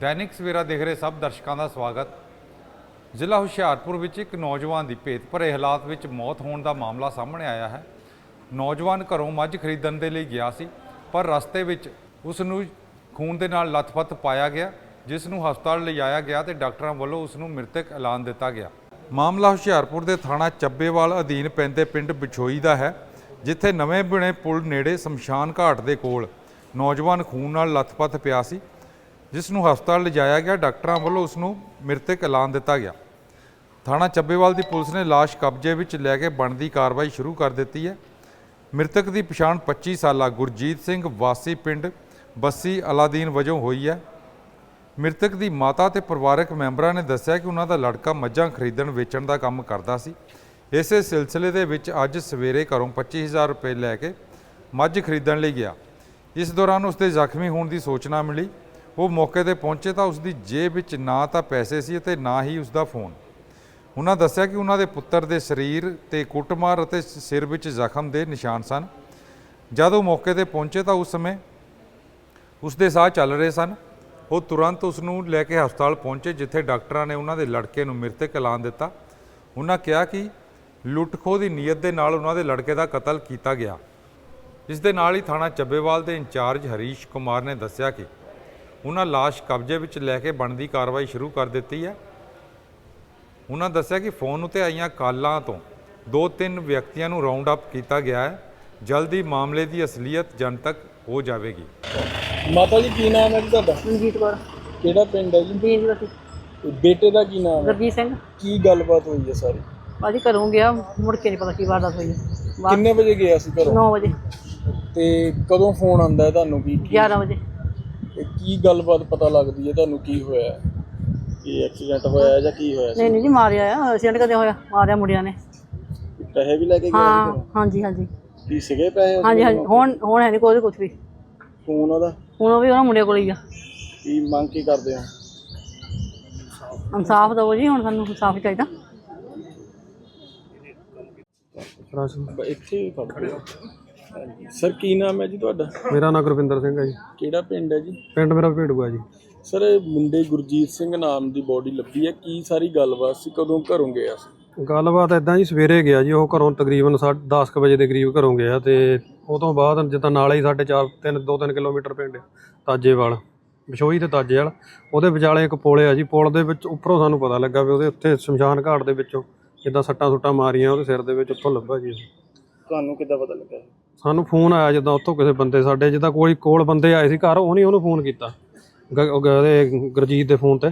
ਦੈਨਿਕ ਸਵੇਰਾ ਦੇਖ ਰਹੇ ਸਭ ਦਰਸ਼ਕਾਂ ਦਾ ਸਵਾਗਤ। ਜ਼ਿਲ੍ਹਾ ਹੁਸ਼ਿਆਰਪੁਰ ਵਿੱਚ ਇੱਕ ਨੌਜਵਾਨ ਦੀ ਭੇਤ ਭਰੇ ਹਾਲਾਤ ਵਿੱਚ ਮੌਤ ਹੋਣ ਦਾ ਮਾਮਲਾ ਸਾਹਮਣੇ ਆਇਆ ਹੈ। ਨੌਜਵਾਨ ਘਰੋਂ ਮੱਝ ਖਰੀਦਣ ਦੇ ਲਈ ਗਿਆ ਸੀ, ਪਰ ਰਸਤੇ ਵਿੱਚ ਉਸ ਨੂੰ ਖੂਨ ਦੇ ਨਾਲ ਲੱਥਪੱਥ ਪਾਇਆ ਗਿਆ, ਜਿਸ ਨੂੰ ਹਸਪਤਾਲ ਲਿਜਾਇਆ ਗਿਆ ਤੇ ਡਾਕਟਰਾਂ ਵੱਲੋਂ ਉਸ ਨੂੰ ਮ੍ਰਿਤਕ ਐਲਾਨ ਦਿੱਤਾ ਗਿਆ। ਮਾਮਲਾ ਹੁਸ਼ਿਆਰਪੁਰ ਦੇ ਥਾਣਾ ਚੱਬੇਵਾਲ ਅਧੀਨ ਪੈਂਦੇ ਪਿੰਡ ਬਿਛੋਈ ਦਾ ਹੈ, ਜਿੱਥੇ ਨਵੇਂ ਬਣੇ ਪੁਲ ਨੇੜੇ ਸ਼ਮਸ਼ਾਨ ਘਾਟ ਦੇ ਕੋਲ ਨੌਜਵਾਨ ਖੂਨ ਨਾਲ ਲੱਥਪੱਥ ਪਿਆ ਸੀ। ਜਿਸ ਨੂੰ ਹਸਪਤਾਲ ਲਿਜਾਇਆ ਗਿਆ, ਡਾਕਟਰਾਂ ਵੱਲੋਂ ਉਸ ਨੂੰ ਮ੍ਰਿਤਕ ਐਲਾਨ ਦਿੱਤਾ ਗਿਆ। ਥਾਣਾ ਚੱਬੇਵਾਲ ਦੀ ਪੁਲਿਸ ਨੇ ਲਾਸ਼ ਕਬਜ਼ੇ ਵਿੱਚ ਲੈ ਕੇ ਬਣਦੀ ਕਾਰਵਾਈ ਸ਼ੁਰੂ ਕਰ ਦਿੱਤੀ ਹੈ। ਮ੍ਰਿਤਕ ਦੀ ਪਛਾਣ 25 ਸਾਲਾ ਗੁਰਜੀਤ ਸਿੰਘ ਵਾਸੀ ਪਿੰਡ ਬੱਸੀ ਅਲਾਦੀਨ ਵਜੋਂ ਹੋਈ ਹੈ। ਮ੍ਰਿਤਕ ਦੀ ਮਾਤਾ ਤੇ ਪਰਿਵਾਰਕ ਮੈਂਬਰਾਂ ਨੇ ਦੱਸਿਆ ਕਿ ਉਹਨਾਂ ਦਾ ਲੜਕਾ ਮੱਝਾਂ ਖਰੀਦਣ ਵੇਚਣ ਦਾ ਕੰਮ ਕਰਦਾ ਸੀ। ਇਸੇ ਸਿਲਸਿਲੇ ਦੇ ਵਿੱਚ ਅੱਜ ਸਵੇਰੇ ਘਰੋਂ 25000 ਰੁਪਏ ਲੈ ਕੇ ਮੱਝ ਖਰੀਦਣ ਲਈ ਗਿਆ। ਇਸ ਦੌਰਾਨ ਉਸਦੇ ਜ਼ਖਮੀ ਹੋਣ ਦੀ ਸੂਚਨਾ ਮਿਲੀ। ਉਹ ਮੌਕੇ ਤੇ ਪਹੁੰਚੇ ਤਾਂ ਉਸਦੀ ਜੇਬ ਵਿੱਚ ਨਾ ਤਾਂ ਪੈਸੇ ਸੀ ਅਤੇ ਨਾ ਹੀ ਉਸਦਾ ਫੋਨ। ਉਹਨਾਂ ਦੱਸਿਆ ਕਿ ਉਹਨਾਂ ਦੇ ਪੁੱਤਰ ਦੇ ਸਰੀਰ ਤੇ ਕੁੱਟਮਾਰ ਅਤੇ ਸਿਰ ਵਿੱਚ ਜ਼ਖਮ ਦੇ ਨਿਸ਼ਾਨ ਸਨ। ਜਦ ਉਹ ਮੌਕੇ ਤੇ ਪਹੁੰਚੇ ਤਾਂ ਉਸ ਸਮੇਂ ਉਸ ਦੇ ਸਾਹ ਚੱਲ ਰਹੇ ਸਨ। ਉਹ ਤੁਰੰਤ ਉਸ ਨੂੰ ਲੈ ਕੇ ਹਸਪਤਾਲ ਪਹੁੰਚੇ, ਜਿੱਥੇ ਡਾਕਟਰਾਂ ਨੇ ਉਹਨਾਂ ਦੇ ਲੜਕੇ ਨੂੰ ਮ੍ਰਿਤਕ ਐਲਾਨ ਦਿੱਤਾ। ਉਹਨਾਂ ਕਿਹਾ ਕਿ ਲੁੱਟਖੋ ਦੀ ਨੀਅਤ ਦੇ ਨਾਲ ਉਹਨਾਂ ਦੇ ਲੜਕੇ ਦਾ ਕਤਲ ਕੀਤਾ ਗਿਆ। ਇਸ ਦੇ ਨਾਲ ਹੀ ਥਾਣਾ ਚੱਬੇਵਾਲ ਦੇ ਇੰਚਾਰਜ ਹਰੀਸ਼ ਕੁਮਾਰ ਨੇ ਦੱਸਿਆ ਕਿ ਉਹਨਾਂ ਲਾਸ਼ ਕਬਜ਼ੇ ਵਿੱਚ ਲੈ ਕੇ ਬਣਦੀ ਕਾਰਵਾਈ ਸ਼ੁਰੂ ਕਰ ਦਿੱਤੀ ਹੈ। ਉਹਨਾਂ ਦੱਸਿਆ ਕਿ ਫੋਨ ਉਤੇ ਆਈਆਂ ਕਾਲਾਂ ਤੋਂ ਦੋ ਤਿੰਨ ਵਿਅਕਤੀਆਂ ਨੂੰ ਰਾਉਂਡ ਅਪ ਕੀਤਾ ਗਿਆ ਹੈ। ਜਲਦੀ ਮਾਮਲੇ ਦੀ ਅਸਲੀਅਤ ਜਨਤਕ ਹੋ ਜਾਵੇਗੀ। ਮਾਤਾ ਜੀ ਕੀ ਨਾਮ ਹੈ ਜੀ ਤੁਹਾਡਾ? ਮਨਜੀਤ ਕੌਰ। ਕਿਹੜਾ ਪਿੰਡ ਹੈ ਜੀ? ਵਸੀ ਤੇ ਬੇਟੇ ਦਾ ਕੀ ਨਾਮ ਹੈ? ਗੁਰਜੀਤ ਸਿੰਘ। ਕੀ ਗੱਲਬਾਤ ਹੋਈ ਹੈ ਸਾਰੀ? ਭਾਜੀ ਘਰੋਂ ਗਿਆ ਮੁੜ ਕੇ ਨਹੀਂ ਪਤਾ ਕੀ ਵਾਰਦਾਤ ਹੋਈ। ਬਾਅਦ ਕਿੰਨੇ ਵਜੇ ਗਿਆ ਸੀ ਘਰੋਂ? 9 ਵਜੇ। ਤੇ ਕਦੋਂ ਫੋਨ ਆਂਦਾ ਹੈ ਤੁਹਾਨੂੰ? ਕੀ- 11 ਵਜੇ। ਤੇ ਕੀ ਗੱਲਬਾਤ ਪਤਾ ਲੱਗਦੀ ਹੈ? ਤੁਹਾਨੂੰ ਕੀ ਹੋਇਆ? ਹੈ? ਕੀ ਐਕਸੀਡੈਂਟ ਹੋਇਆ ਹੈ ਜਾਂ ਕੀ ਹੋਇਆ ਸੀ? ਨਹੀਂ ਨਹੀਂ ਜੀ ਮਾਰਿਆ ਆ। ਐਕਸੀਡੈਂਟ ਕਦੇ ਹੋਇਆ? ਮਾਰਿਆ ਮੁੰਡਿਆਂ ਨੇ। ਪੈਸੇ ਵੀ ਲੈ ਕੇ ਗਿਆ ਹਾਂ ਹਾਂਜੀ ਹਾਂਜੀ? ਕੀ ਸੀਗੇ ਪੈਸੇ ਹਾਂਜੀ ਹਾਂਜੀ। ਹੁਣ ਹੁਣ ਹੈ ਨਹੀਂ ਕੋਈ ਕੁਝ ਵੀ। ਫੋਨ ਉਹਦਾ? ਹੁਣ ਉਹ ਵੀ ਉਹਨਾਂ ਮੁੰਡੇ ਕੋਲ ਹੀ ਆ। ਕੀ ਮੰਗ ਕੀ ਕਰਦੇ ਹੋ? ਇਨਸਾਫ ਦਿਓ ਜੀ ਹੁਣ ਸਾਨੂੰ ਇਨਸਾਫ ਚਾਹੀਦਾ। ਬ- ਇੱਥੇ ਹੀ ਫੜ ਲਿਓ। ਹਾਂਜੀ ਸਰ ਕੀ ਨਾਮ ਹੈ ਜੀ ਤੁਹਾਡਾ? ਮੇਰਾ ਨਾਮ ਗੁਰਵਿੰਦਰ ਸਿੰਘ ਹੈ ਜੀ। ਕਿਹੜਾ ਪਿੰਡ ਹੈ ਜੀ? ਪਿੰਡ ਮੇਰਾ ਭੇੜੂਆ ਜੀ। ਸਰ ਇਹ ਮੁੰਡੇ ਗੁਰਜੀਤ ਸਿੰਘ ਨਾਮ ਦੀ ਬੋਡੀ ਲੱਭੀ ਹੈ। ਕੀ ਸਾਰੀ ਗੱਲਬਾਤ ਸੀ? ਕਦੋਂ ਘਰੋਂ ਗਿਆ ਸੀ ਗੱਲਬਾਤ ਇਦਾਂ ਜੀ ਸਵੇਰੇ ਗਿਆ ਜੀ ਉਹ ਘਰੋਂ ਤਕਰੀਬਨ 10:00 ਵਜੇ ਦੇ ਕਰੀਬ ਘਰੋਂ ਗਿਆ ਤੇ ਉਹ ਤੋਂ ਬਾਅਦ ਜਿੱਦਾਂ ਨਾਲ ਹੀ ਸਾਡੇ 4 3 2-3 ਕਿਲੋਮੀਟਰ ਪਿੰਡ ਤਾਜੇਵਾਲ ਬਿਸ਼ੋਈ ਤੇ ਤਾਜੇਵਾਲ ਉਹਦੇ ਵਿਚਾਲੇ ਇੱਕ ਪੁਲ ਆ ਜੀ ਪੁਲ ਦੇ ਵਿੱਚ ਉੱਪਰੋਂ ਸਾਨੂੰ ਪਤਾ ਲੱਗਾ ਵੀ ਉਹਦੇ ਉੱਤੇ ਸ਼ਮਸ਼ਾਨ ਘਾਟ ਦੇ ਵਿੱਚੋਂ ਜਿੱਦਾਂ ਸੱਟਾਂ ਸੁੱਟਾਂ ਮਾਰੀਆਂ ਉਹਦੇ ਸਿਰ ਦੇ ਵਿੱਚ ਉੱਥੋਂ ਲੱਭਾ ਜੀ। ਤੁਹਾਨੂੰ ਕਿੱਦਾਂ ਪਤਾ ਲੱਗਾ? ਸਾਨੂੰ ਫੋਨ ਆਇਆ ਜਿੱਦਾਂ ਉੱਥੋਂ ਕਿਸੇ ਬੰਦੇ ਸਾਡੇ ਜਿੱਦਾਂ ਕੋਈ ਕੋਲ ਬੰਦੇ ਆਏ ਸੀ ਘਰ ਉਹਨੇ ਉਹਨੂੰ ਫੋਨ ਕੀਤਾ। ਗ- ਉਹ ਗ- ਉਹਦੇ ਗੁਰਜੀਤ ਦੇ ਫੋਨ ਤੇ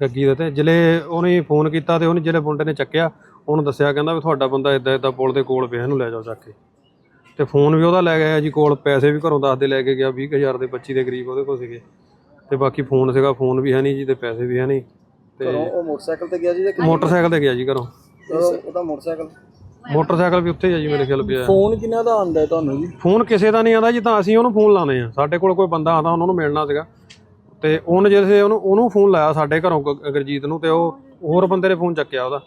ਗੱਗੀ ਦੇ ਤੇ ਜਿਲੇ ਉਹਨੇ ਫੋਨ ਕੀਤਾ ਤੇ ਉਹਨੇ ਜਿਹੜੇ ਮੁੰਡੇ ਨੇ ਚੱਕਿਆ। ਉਹਨੂੰ ਦੱਸਿਆ ਕਹਿੰਦਾ ਵੀ ਤੁਹਾਡਾ ਬੰਦਾ ਇਦਾਂ ਇਦਾਂ ਪੁਲ ਦੇ ਕੋਲ ਪਿਆ ਇਹਨੂੰ ਲੈ ਜਾਓ ਚੱਕ ਕੇ। ਤੇ ਫੋਨ ਵੀ ਉਹਦਾ ਲੈ ਗਿਆ ਜੀ ਕੋਲ ਪੈਸੇ ਵੀ ਘਰੋਂ ਦੱਸਦੇ ਲੈ ਕੇ ਗਿਆ 20000 ਦੇ 25 ਦੇ ਕਰੀਬ ਉਹਦੇ ਕੋਲ ਸੀਗੇ। ਤੇ ਬਾਕੀ ਫੋਨ ਸੀਗਾ ਫੋਨ ਵੀ ਹੈ ਨਹੀਂ ਜੀ ਤੇ ਪੈਸੇ ਵੀ ਹੈ ਨਹੀਂ। ਤੇ ਘਰੋਂ ਉਹ ਮੋਟਰਸਾਈਕਲ ਤੇ ਗਿਆ ਜੀ ਜਾਂ ਮੋਟਰਸਾਈਕਲ ਤੇ ਗਿਆ ਜੀ ਘਰੋਂ। ਉਹਦਾ ਮੋਟਰਸਾਈਕਲ ਮੋਟਰਸਾਈਕਲ ਵੀ ਉੱਥੇ ਹੀ ਆ ਜੀ ਮੇਰੇ ਖਿਆਲ ਪਿਆ ਫੋਨ ਕਿਹਨਾਂ ਦਾ ਆਂਦਾ ਤੁਹਾਨੂੰ ਜੀ? ਫੋਨ ਕਿਸੇ ਦਾ ਨਹੀਂ ਆਉਂਦਾ ਜਿੱਦਾਂ ਅਸੀਂ ਉਹਨੂੰ ਫੋਨ ਲਾਉਂਦੇ ਆ ਸਾਡੇ ਕੋਲ ਕੋਈ ਬੰਦਾ ਆਉਂਦਾ ਉਹਨਾਂ ਨੂੰ ਮਿਲਣਾ ਸੀਗਾ। ਤੇ ਉਹਨੇ ਜਿਹੜੇ ਉਹਨੂੰ ਉਹਨੂੰ ਫੋਨ ਲਾਇਆ ਸਾਡੇ ਘਰੋਂ ਗ- ਗੁਰਜੀਤ ਨੂੰ ਤੇ ਉਹ ਹੋਰ ਬੰਦੇ ਨੇ ਫੋਨ ਚੱਕਿਆ ਉਹਦਾ।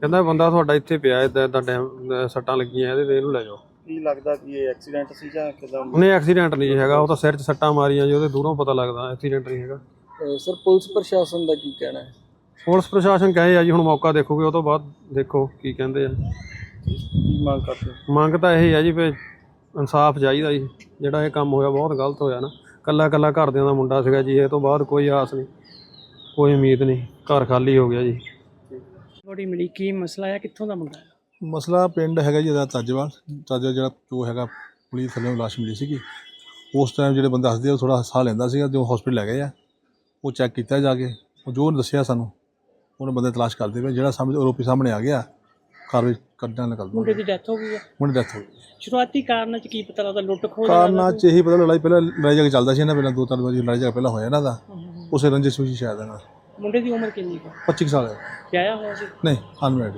ਕਹਿੰਦਾ ਬੰਦਾ ਤੁਹਾਡਾ ਇੱਥੇ ਪਿਆ ਇਦਾਂ ਇਦਾਂ ਟਾਈਮ ਸੱਟਾਂ ਲੱਗੀਆਂ ਇਹਦੇ ਤੇ ਇਹਨੂੰ ਲੈ ਜਾਓ। ਕੀ ਲੱਗਦਾ ਕਿ ਇਹ ਐਕਸੀਡੈਂਟ ਸੀ ਜਾਂ ਕਿਦਾਂ? ਉਹਨੇ ਐਕਸੀਡੈਂਟ ਨਹੀਂ ਹੈਗਾ। ਉਹ ਤਾਂ ਸਿਰ 'ਚ ਸੱਟਾਂ ਮਾਰੀਆਂ ਜੀ ਉਹਦੇ ਦੂਰੋਂ ਪਤਾ ਲੱਗਦਾ ਐਕਸੀਡੈਂਟ ਨਹੀਂ ਹੈਗਾ। ਸਰ ਪੁਲਿਸ ਪ੍ਰਸ਼ਾਸਨ ਦਾ ਕੀ ਕਹਿਣਾ ਹੈ? ਪੁਲਿਸ ਪ੍ਰਸ਼ਾਸਨ ਕਹੇ ਆ ਜੀ ਹੁਣ ਮੌਕਾ ਦੇਖੋਗੇ ਉਹ ਤੋਂ ਬਾਅਦ ਦੇਖੋ ਕੀ ਕਹਿੰਦੇ ਆ। ਕੀ ਮੰਗ ਕਰਦੇ ਹੋ? ਮੰਗ ਤਾਂ ਇਹ ਆ ਜੀ ਵੀ ਇਨਸਾਫ ਚਾਹੀਦਾ ਜੀ। ਜਿਹੜਾ ਇਹ ਕੰਮ ਹੋਇਆ ਬਹੁਤ ਗਲਤ ਹੋਇਆ ਨਾ। ਕੱਲਾ ਕੱਲਾ ਘਰਦਿਆਂ ਦਾ ਮੁੰਡਾ ਸੀਗਾ ਜੀ ਇਹ ਤੋਂ ਬਾਅਦ ਕੋਈ ਆਸ ਨਹੀਂ। ਕੋਈ ਉਮੀਦ ਨਹੀਂ। ਘਰ ਖਾਲੀ ਹੋ ਗਿਆ ਜੀ। ਬੋਡੀ ਮਿਲੀ ਕੀ ਮਸਲਾ ਹੈ ਕਿੱਥੋਂ ਦਾ ਮੁੰਡਾ ਹੈ ਮਸਲਾ ਪਿੰਡ ਹੈਗਾ ਜੀ ਇਹਦਾ ਤਾਜੇਵਾਲ ਤਾਜੇਵਾਲ ਜਿਹੜਾ ਜੋ ਹੈਗਾ ਪੁਲਿਸ ਥੱਲੇ ਲਾਸ਼ ਮਿਲੀ ਸੀਗੀ। ਉਸ ਟਾਈਮ ਜਿਹੜੇ ਬੰਦੇ ਹੱਸਦੇ ਉਹ ਥੋੜਾ ਸਾਹ ਲੈਂਦਾ ਸੀਗਾ ਜੋ ਹਸਪੀਟਲ ਲੈ ਗਏ ਆ। ਉਹ ਚੈੱਕ ਕੀਤਾ ਜਾ ਕੇ। ਉਹ ਜੋ ਉਹਨੇ ਦੱਸਿਆ ਸਾਨੂੰ ਉਹਨੇ ਬੰਦੇ ਤਲਾਸ਼ ਕਰਦੇ ਪਏ ਜਿਹੜਾ ਸਾਹਮਣੇ ਆਰੋਪੀ ਸਾਹਮਣੇ ਆ ਗਿਆ। ਕਾਰਵਾਈ ਕੱਢਣਾ ਨਿਕਲ ਮੁੰਡੇ ਦੀ ਡੈਥ ਹੋ ਗਈ ਹੈ ਮੁੰਡੇ ਡੈਥ ਹੋ ਗਈ। ਸ਼ੁਰੂਆਤੀ ਕਾਰਨ ਚ ਕੀ ਪਤਾ ਲੱਗਦਾ ਲੁੱਟ ਖੋਹ ਦਾ ਕਾਰਨਾਂ ਚ ਇਹੀ ਪਤਾ ਲੜਾਈ ਪਹਿਲਾਂ ਲੜਾਈ ਝਗੜਾ ਚੱਲਦਾ ਸੀ ਇਹਨਾਂ ਪਹਿਲਾਂ ਦੋ ਤਿੰਨ ਵਾਰੀ ਲੜਾਈ ਝਗੜਾ ਪਹਿਲਾਂ ਹੋਇਆ ਇਹਨਾਂ ਦਾ। ਉਸੇ ਰੰਜਿਸ਼ ਵਿੱਚ ਸ਼ਾਇਦ ਇਹਨਾਂ ਮੁੰਡੇ ਦੀ ਉਮਰ ਕਿੰਨੀ ਹੈ 25 ਕੁ ਸਾਲ ਹੈ। ਵਿਆਹਿਆ ਹੋਇਆ ਸੀ? ਨਹੀਂ ਅਨਮੈਰਿਡ